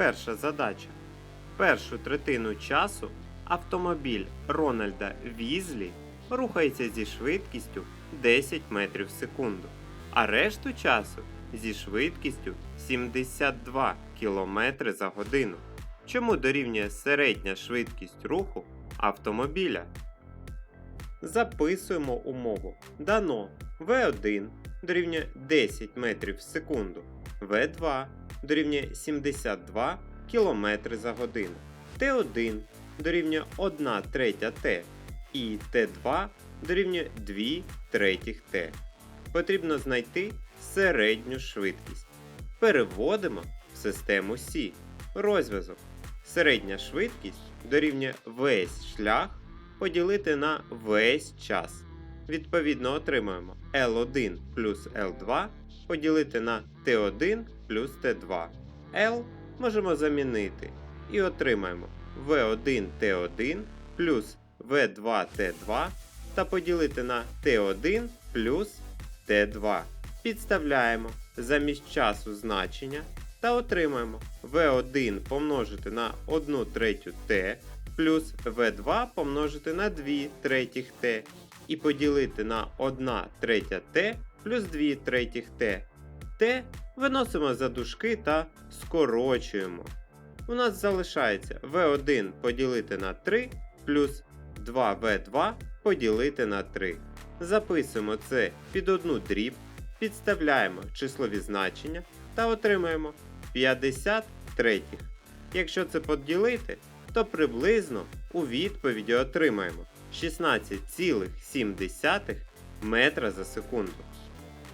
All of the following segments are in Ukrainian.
Перша задача. Першу третину часу автомобіль Рональда Візлі рухається зі швидкістю 10 метрів в секунду, а решту часу зі швидкістю 72 км за годину. Чому дорівнює середня швидкість руху автомобіля? Записуємо умову. Дано V1 дорівнює 10 метрів в секунду, V2 дорівнює 72 км за годину, Т1 дорівнює 1 третя Т і Т2 дорівнює 2 третіх Т. Потрібно знайти середню швидкість. Переводимо в систему Сі. Розв'язок. Середня швидкість дорівнює весь шлях поділити на весь час. Відповідно, отримаємо L1 плюс L2 поділити на T1 плюс T2. L можемо замінити і отримаємо V1 T1 плюс V2 T2 та поділити на T1 плюс T2. Підставляємо замість часу значення та отримаємо V1 помножити на 1 третю T плюс V2 помножити на 2 третіх T і поділити на 1 третя T плюс 2 третіх T. T виносимо за дужки та скорочуємо. У нас залишається V1 поділити на 3 плюс 2V2 поділити на 3. Записуємо це під одну дріб, підставляємо числові значення та отримаємо 50 третіх. Якщо це поділити, то приблизно у відповіді отримаємо 16,7 метра за секунду.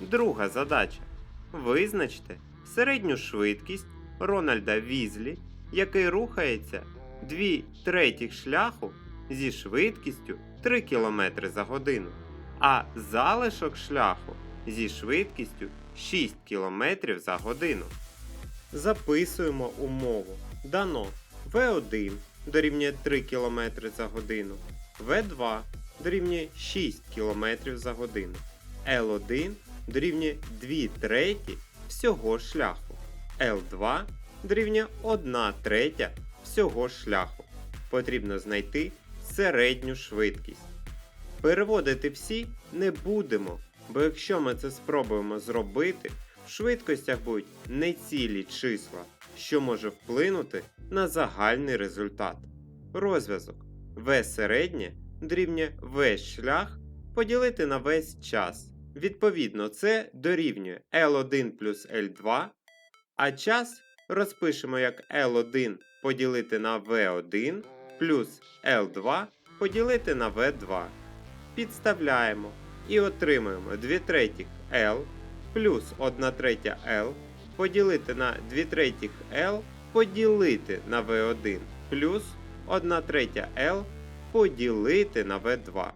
Друга задача. Визначте середню швидкість Рональда Візлі, який рухається 2 третіх шляху зі швидкістю 3 км за годину, а залишок шляху зі швидкістю 6 км за годину. Записуємо умову. Дано V1 дорівнює 3 км за годину, V2 дорівнює 6 км за годину, L1 дорівнює 2 треті всього шляху, L2 дорівнює 1 третя всього шляху. Потрібно знайти середню швидкість. Переводити всі не будемо, бо якщо ми це спробуємо зробити, в швидкостях будуть нецілі числа, що може вплинути на загальний результат. Розв'язок В середнє дорівнює весь шлях поділити на весь час. Відповідно, це дорівнює L1 плюс L2, а час розпишемо як L1 поділити на V1 плюс L2 поділити на V2. Підставляємо і отримуємо 2 третіх L плюс 1 третя L поділити на 2 третіх L поділити на V1 плюс 1 третя L поділити на V2.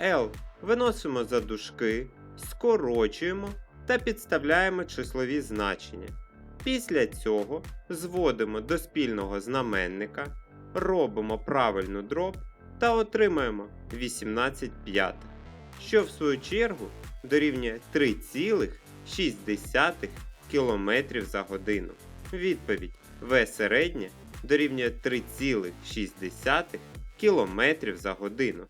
L виносимо за дужки, скорочуємо та підставляємо числові значення. Після цього зводимо до спільного знаменника, робимо правильну дроб та отримаємо 18 п'ятих, що в свою чергу дорівнює 3,6 км за годину. Відповідь В середнє дорівнює 3,6 км за годину.